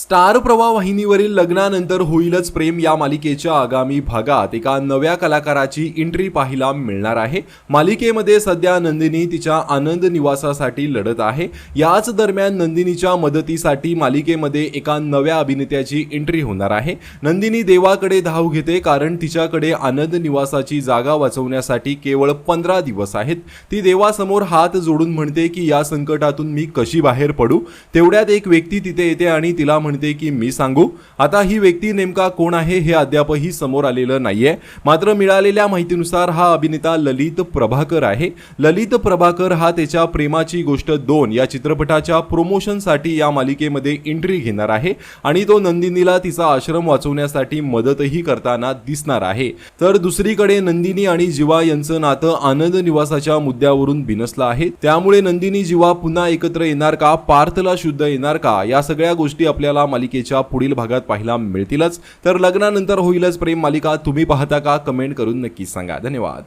Star प्रवाह वाहिनीवरील लग्नानंतर होईलच प्रेम या मालिकेच्या आगामी भागात. एका नव्या कलाकाराची एंट्री पाहायला मिळणार आहे. मालिकेमध्ये सध्या नंदिनी तिच्या आनंद निवासासाठी लढत आहे. याच दरम्यान नंदिनीच्या मदतीसाठी मालिकेमध्ये एका नव्या अभिनेत्याची एंट्री होणार आहे. नंदिनी देवाकडे धाव घेते कारण तिच्याकडे आनंद निवासाची जागा वाचवण्यासाठी केवळ पंधरा दिवस आहेत. ती देवासमोर हात जोडून म्हणते की या संकटातून मी कशी बाहेर पडू? तेवढ्यात एक व्यक्ती तिथे येते आणि तिला म्हणते की मी सांगू आता ही व्यक्ती नेमका कोण आहे हे अद्यापही समोर आलेलं नाहीये. मात्र मिळालेल्या माहितीनुसार हा अभिनेता ललित प्रभाकर आहे. ललित प्रभाकर हा त्याच्या प्रेमाची गोष्ट दोन या चित्रपटाच्या प्रोमोशनसाठी या मालिकेमध्ये एंट्री घेणार आहे आणि तो नंदिनीला तिचा आश्रम वाचवण्यासाठी मदतही करताना दिसणार आहे. तर दुसरीकडे नंदिनी आणि जीवा यांचं नातं आनंद निवासाच्या मुद्द्यावरून बिनसलं आहे. त्यामुळे नंदिनी जीवा पुन्हा एकत्र येणार का? पार्थला शुद्ध येणार का? या सगळ्या गोष्टी आपल्याला मालिकेच्या पुढील भागात पाहायला मिळतीलच. तर लग्नानंतर होईलच प्रेम मालिका. तुम्ही पाहता का? कमेंट करून नक्की सांगा. धन्यवाद.